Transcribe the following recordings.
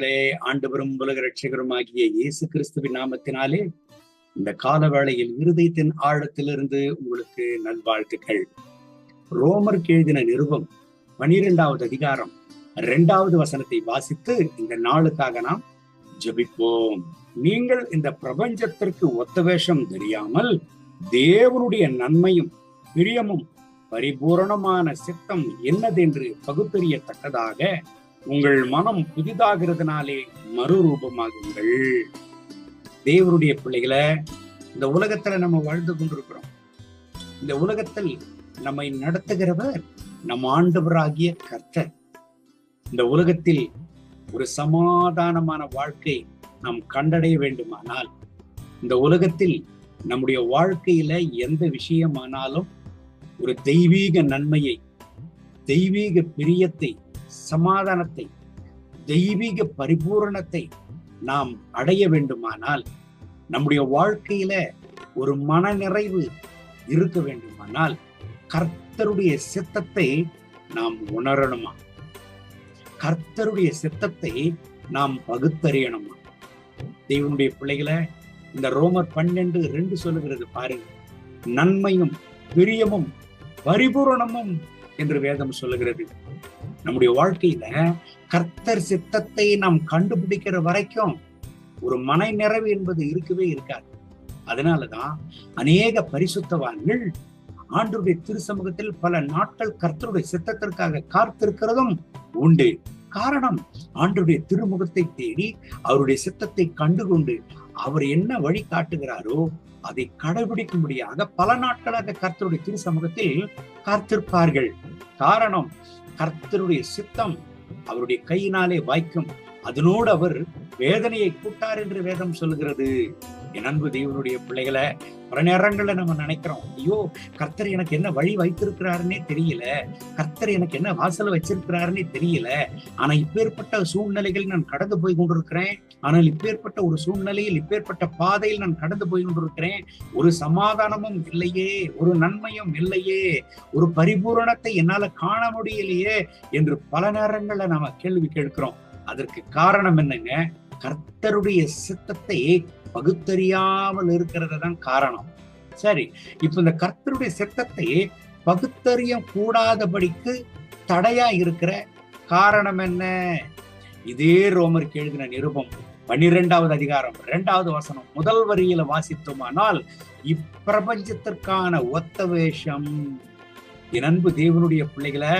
பிள்ளைகளே ஆண்டவரும் உலக ரட்சகருமாகிய இயேசு கிறிஸ்துவின் நாமத்தினாலே இந்த கால வேளையில் இருதயத்தின் ஆழத்திலிருந்து உங்களுக்கு நல்வாழ்த்துக்கள். ரோமர் எழுதின நிருபம் பனிரெண்டாவது அதிகாரம் இரண்டாவது வசனத்தை வாசித்து இந்த நாளுக்காக நாம் ஜபிப்போம். நீங்கள் இந்த பிரபஞ்சத்திற்கு ஒத்த வேஷம் தெரியாமல் தேவனுடைய நன்மையும் பிரியமும் பரிபூரணமான சித்தம் என்னதென்று பகுத்தறியத்தக்கதாக உங்கள் மனம் புதிதாகிறதுனாலே மறுரூபமாகுங்கள். தேவருடைய பிள்ளைகளை இந்த உலகத்துல நம்ம வாழ்ந்து கொண்டிருக்கிறோம். இந்த உலகத்தில் நம்மை நடத்துகிறவர் நம் ஆண்டவராகிய கர்த்தர். இந்த உலகத்தில் ஒரு சமாதானமான வாழ்க்கை நாம் கண்டடைய வேண்டுமானால் இந்த உலகத்தில் நம்முடைய வாழ்க்கையில எந்த விஷயமானாலும் ஒரு தெய்வீக நன்மையை தெய்வீக பிரியத்தை சமாதானத்தை தெய்வீக பரிபூரணத்தை நாம் அடைய வேண்டுமானால் நம்முடைய வாழ்க்கையில ஒரு மனநிறைவு இருக்க வேண்டுமானால் கர்த்தருடைய சித்தத்தை நாம் உணரணுமா? கர்த்தருடைய சித்தத்தை நாம் பகுத்தறியணுமா? தெய்வனுடைய பிள்ளைகளை இந்த ரோமர் பன்னெண்டு ரெண்டு சொல்லுகிறது பாருங்க. நன்மையும் பிரியமும் பரிபூரணமும் என்று வேதம் சொல்லுகிறது. நம்முடைய வாழ்க்கையில கர்த்தர் சித்தத்தை நாம் கண்டுபிடிக்கிற வரைக்கும் ஒரு மனை நிறைவு என்பது இருக்கவே இருக்காது. அதனாலதான் அநேக பரிசுத்தவான்கள் ஆண்டுடைய திருசமூகத்தில் பல நாட்கள் கர்த்தருடைய சித்தத்திற்காக காத்திருக்கிறதும் உண்டு. காரணம் ஆண்டுடைய திருமுகத்தை தேடி அவருடைய சித்தத்தை கண்டுகொண்டு அவர் என்ன வழி காட்டுகிறாரோ அதை கடைபிடிக்கும்படியாக பல நாட்களாக கர்த்தருடைய திருசமூகத்தில் காத்திருப்பார்கள். காரணம் கர்த்தருடைய சித்தம் அவருடைய கையினாலே வாய்க்கும். அதனோடு அவர் வேதனையை கூட்டார் என்று வேதம் சொல்லுகிறது. என் அன்பு தேவனுடைய பிள்ளைகளை பல நேரங்களில் நம்ம நினைக்கிறோம் ஐயோ கர்த்தர் எனக்கு என்ன வழி வைத்திருக்கிறாருன்னே தெரியல. கர்த்தர் எனக்கு என்ன வாசல வச்சிருக்கிறாருன்னே தெரியல. ஆனா இப்பேற்பட்ட சூழ்நிலைகள் நான் கடந்து போய் கொண்டிருக்கிறேன். ஆனால் இப்பேற்பட்ட ஒரு சூழ்நிலையில் இப்பேற்பட்ட பாதையில் நான் கடந்து போய் கொண்டிருக்கிறேன். ஒரு சமாதானமும் இல்லையே ஒரு நன்மையும் இல்லையே ஒரு பரிபூரணத்தை என்னால காண முடியலையே என்று பல நேரங்கள்ல நாம கேள்வி கேட்கிறோம். அதற்கு காரணம் என்னங்க? கர்த்தருடைய சித்தத்தை பகுத்தறியாமல் இருக்கிறது தான் காரணம். சரி இப்ப இந்த கர்த்தருடைய சித்தத்தை பகுத்தறிய கூடாதபடிக்கு தடையா இருக்கிற காரணம் என்ன? இதே ரோமருக்கு எழுதின நிருபம். பன்னிரெண்டாவது அதிகாரம் இரண்டாவது வசனம். முதல் வரியில வாசித்தோமானால் இப்பிரபஞ்சத்திற்கான ஒத்த வேஷம் என் அன்பு தேவனுடைய பிள்ளைகளை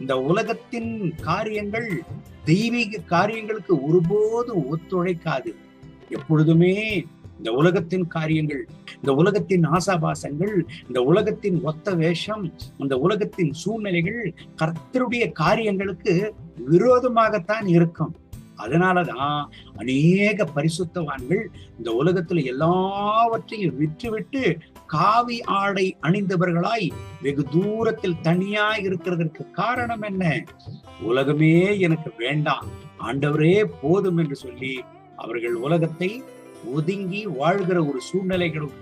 இந்த உலகத்தின் காரியங்கள் தெய்வீக காரியங்களுக்கு ஒருபோது ஒத்துழைக்காது. எப்பொழுதுமே இந்த உலகத்தின் காரியங்கள் இந்த உலகத்தின் ஆசாபாசங்கள் இந்த உலகத்தின் ஒத்த வேஷம் இந்த உலகத்தின் சூழ்நிலைகள் கர்த்தருடைய காரியங்களுக்கு விரோதமாகத்தான் இருக்கும். அதனாலதான் அநேக பரிசுத்தவான்கள் இந்த உலகத்துல எல்லாவற்றையும் விற்றுவிட்டு காவி ஆடை அணிந்தவர்களாய் வெகு தூரத்தில் தனியா இருக்கிறதற்கு காரணம் என்ன? உலகமே எனக்கு வேண்டாம். ஆண்டவரே போதும் என்று சொல்லி அவர்கள் உலகத்தை ஒதுங்கி வாழ்கிற ஒரு சூழ்நிலைகளும்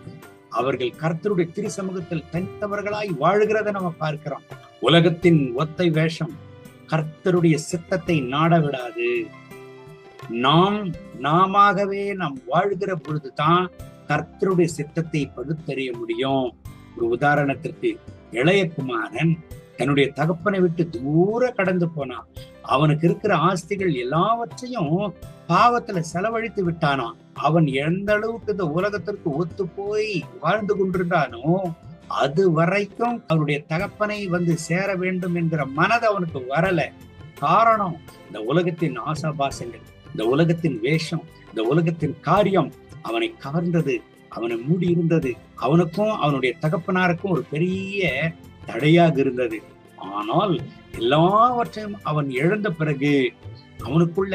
அவர்கள் கர்த்தருடைய திருசமூகத்தில் தனித்தவர்களாய் வாழ்கிறத நம்ம பார்க்கிறோம். உலகத்தின் ஒத்தை வேஷம் கர்த்தருடைய சித்தத்தை நாட விடாது நாம் நாமவே நாம் வாழ்கிற பொழுதுதான் கர்த்தருடைய சித்தத்தை பகுத்தறிய முடியும். ஒரு உதாரணத்திற்கு இளையகுமாரன் தன்னுடைய தகப்பனை விட்டு தூர கடந்து போனான். அவனுக்கு இருக்கிற ஆஸ்திகள் எல்லாவற்றையும் பாவத்துல செலவழித்து விட்டானாம் அவன் எந்த அளவுக்கு இந்த உலகத்திற்கு ஒத்து போய் வாழ்ந்து கொண்டிருந்தானோ அது வரைக்கும் அவனுடைய தகப்பனை வந்து சேர வேண்டும் என்கிற மனது அவனுக்கு வரல. காரணம் இந்த உலகத்தின் ஆசாபாசங்கள். இந்த உலகத்தின் வேஷம் இந்த உலகத்தின் காரியம் அவனை கவர்ந்தது அவனை மூடி இருந்தது அவனுக்கும் அவனுடைய தகப்பனாருக்கும் ஒரு பெரிய தடையாக இருந்தது. ஆனால் எல்லாவற்றையும் அவன் இழந்த பிறகு அவனுக்குள்ள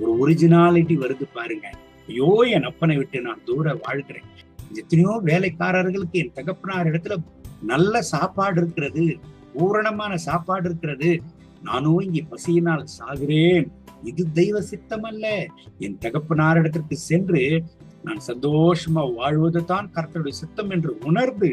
ஒரு ஒரிஜினாலிட்டி வருது பாருங்க. ஐயோ என் அப்பனை விட்டு நான் தூர வாழ்கிறேன். எத்தனையோ வேலைக்காரர்களுக்கு என் தகப்பனார் இடத்துல நல்ல சாப்பாடு இருக்கிறது பூரணமான சாப்பாடு இருக்கிறது. நானும் இங்கே பசியினால் சாகிறேன். இது தெய்வ சித்தம் அல்ல என் தகப்பனார் இடத்திற்கு சென்று நான் சந்தோஷமா வாழ்வது தான் கர்த்தருடைய சித்தம் என்று உணர்ந்து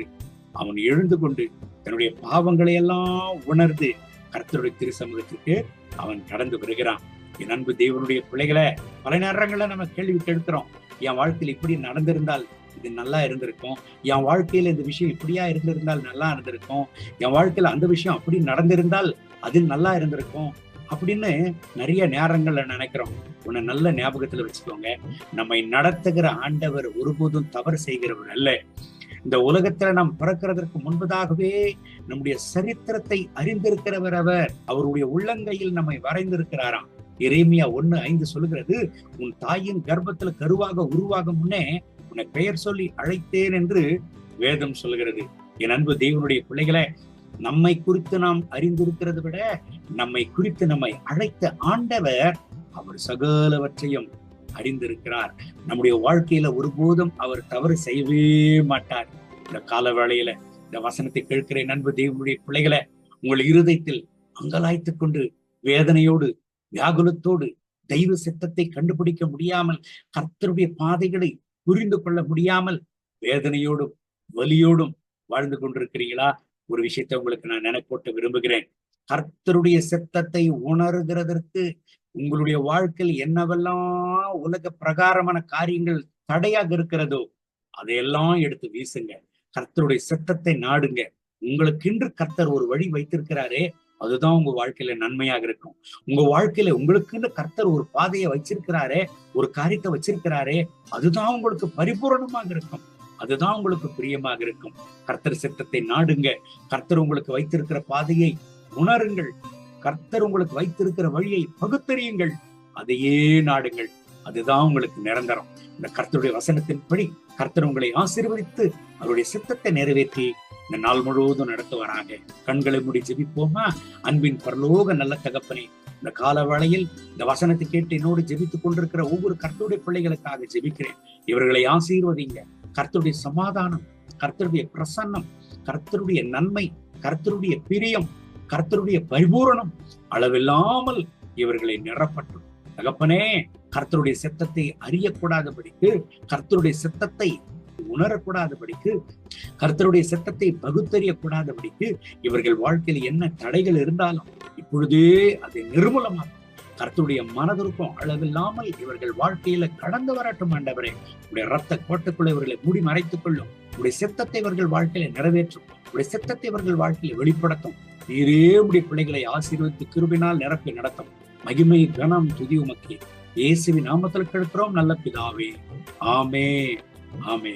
அவன் எழுந்து கொண்டு தன்னுடைய பாவங்களை எல்லாம் உணர்ந்து கர்த்தருடைய திருசமூகத்திற்கு அவன் கடந்து வருகிறான். என் அன்பு தேவனுடைய பிள்ளைகளை பல நேரங்களில் நம்ம கேள்வி கேட்கிறோம் என் வாழ்க்கையில் இப்படி நடந்திருந்தால் இது நல்லா இருந்திருக்கும். என் வாழ்க்கையில இந்த விஷயம் இப்படியா இருந்திருந்தால் நல்லா இருந்திருக்கும். என் வாழ்க்கையில அந்த விஷயம் அப்படி நடந்திருந்தால் அது நல்லா இருந்திருக்கும். அப்படின்னு நிறைய நேரங்கள்ல நினைக்கிறோம். உன்னை நல்ல ஞாபகத்துல வச்சுக்கோங்க. நம்மை நடத்துகிற ஆண்டவர் ஒருபோதும் தவறு செய்கிறவர் அல்ல. இந்த உலகத்துல நாம் பிறக்கிறதற்கு முன்பதாகவே நம்முடைய சரித்திரத்தை அறிந்திருக்கிறவர் அவர். அவருடைய உள்ளங்கையில் நம்மை வரைந்திருக்கிறாராம். இறைமையா ஒண்ணு ஐந்து சொல்லுகிறது உன் தாயின் கர்ப்பத்துல கருவாக உருவாகும் முன்னே உன்னை பெயர் சொல்லி அழைத்தேன் என்று வேதம் சொல்கிறது என் அன்பு தெய்வனுடைய பிள்ளைகளை நம்மை குறித்து நாம் அறிந்திருக்கிறதை விட நம்மை குறித்து நம்மை அழைத்த ஆண்டவர் அவர் சகலவற்றையும் அறிந்திருக்கிறார். நம்முடைய வாழ்க்கையில ஒருபோதும் அவர் தவறு செய்யவே மாட்டார். இந்த கால வேளையில இந்த வசனத்தை கேட்கிற நண்பு தேவனுடைய பிள்ளைகளை உங்கள் இருதயத்தில் அங்கலாய்த்து கொண்டு வேதனையோடு வியாகுலத்தோடு தெய்வ சித்தத்தை கண்டுபிடிக்க முடியாமல் கர்த்தருடைய பாதைகளை புரிந்து கொள்ள முடியாமல் வேதனையோடும் வலியோடும் வாழ்ந்து கொண்டிருக்கிறீங்களா ஒரு விஷயத்தை உங்களுக்கு நான் நினைப்போட்டு விரும்புகிறேன். கர்த்தருடைய சித்தத்தை உணர்கிறதற்கு உங்களுடைய வாழ்க்கையில் என்னவெல்லாம் உலக பிரகாரமான காரியங்கள் தடையாக இருக்கிறதோ அதையெல்லாம் எடுத்து வீசுங்க. கர்த்தருடைய சித்தத்தை நாடுங்க. உங்களுக்கென்று கர்த்தர் ஒரு வழி வைத்திருக்கிறாரே அதுதான் உங்க வாழ்க்கையில நன்மையாக இருக்கும். உங்க வாழ்க்கையில உங்களுக்குன்னு கர்த்தர் ஒரு பாதையை வச்சிருக்கிறாரே ஒரு காரியத்தை வச்சிருக்கிறாரே அதுதான் உங்களுக்கு பரிபூரணமாக இருக்கும். அதுதான் உங்களுக்கு பிரியமாக இருக்கும். கர்த்தர் சித்தத்தை நாடுங்க. கர்த்தர் உங்களுக்கு வைத்திருக்கிற பாதையை உணருங்கள். கர்த்தர் உங்களுக்கு வைத்திருக்கிற வழியை பகுத்தறியுங்கள். அதையே நாடுங்கள். அதுதான் உங்களுக்கு நிரந்தரம். இந்த கர்த்தருடைய வசனத்தின்படி கர்த்தர் உங்களை ஆசீர்வதித்து அவருடைய சித்தத்தை நிறைவேற்றி இந்த நாள் முழுவதும் நடத்துவாராக. கண்களை மூடி ஜெபிப்போமா? அன்பின் பரலோக நல்ல தகப்பனே இந்த கால வேளையில் இந்த வசனத்தை கேட்டு என்னோடு ஜெபித்துக் கொண்டிருக்கிற ஒவ்வொரு கர்த்தருடைய பிள்ளைகளுக்காக ஜெபிக்கிறேன். இவர்களை ஆசீர்வதிங்க. கர்த்தருடைய சமாதானம் கர்த்தருடைய பிரசன்னம் கர்த்தருடைய நன்மை கர்த்தருடைய பிரியம் கர்த்தருடைய பரிபூரணம் அளவில்லாமல் இவர்களை நிரப்பட்டும். தகப்பனே கர்த்தருடைய சித்தத்தை அறியக்கூடாதபடிக்கு கர்த்தருடைய சித்தத்தை உணரக்கூடாதபடிக்கு கர்த்தருடைய சித்தத்தை பகுத்தறியக்கூடாதபடிக்கு இவர்கள் வாழ்க்கையில் என்ன தடைகள் இருந்தாலும் இப்பொழுதே அதை நிர்மூலமாக்கும். கர்த்துடைய மனதிற்கும் அளவில்லாமல் இவர்கள் வாழ்க்கையில கடந்து வரட்டும் ஆண்டவரே. உடைய ரத்த கோட்டுக்குள்ள இவர்களை மூடி மறைத்துக் கொள்ளும். உடைய சித்தத்தை இவர்கள் வாழ்க்கையில நிறைவேற்றும். உடைய சித்தத்தை இவர்கள் வாழ்க்கையில வெளிப்படுத்தும். நீரே உடைய பிள்ளைகளை ஆசீர்வதித்து கிருபினால் நிரப்பி நடத்தும். மகிமை கனம் துதி உமக்கே. இயேசுவின் நாமத்தில் கெடுக்கிறோம் நல்ல பிதாவே. ஆமே ஆமே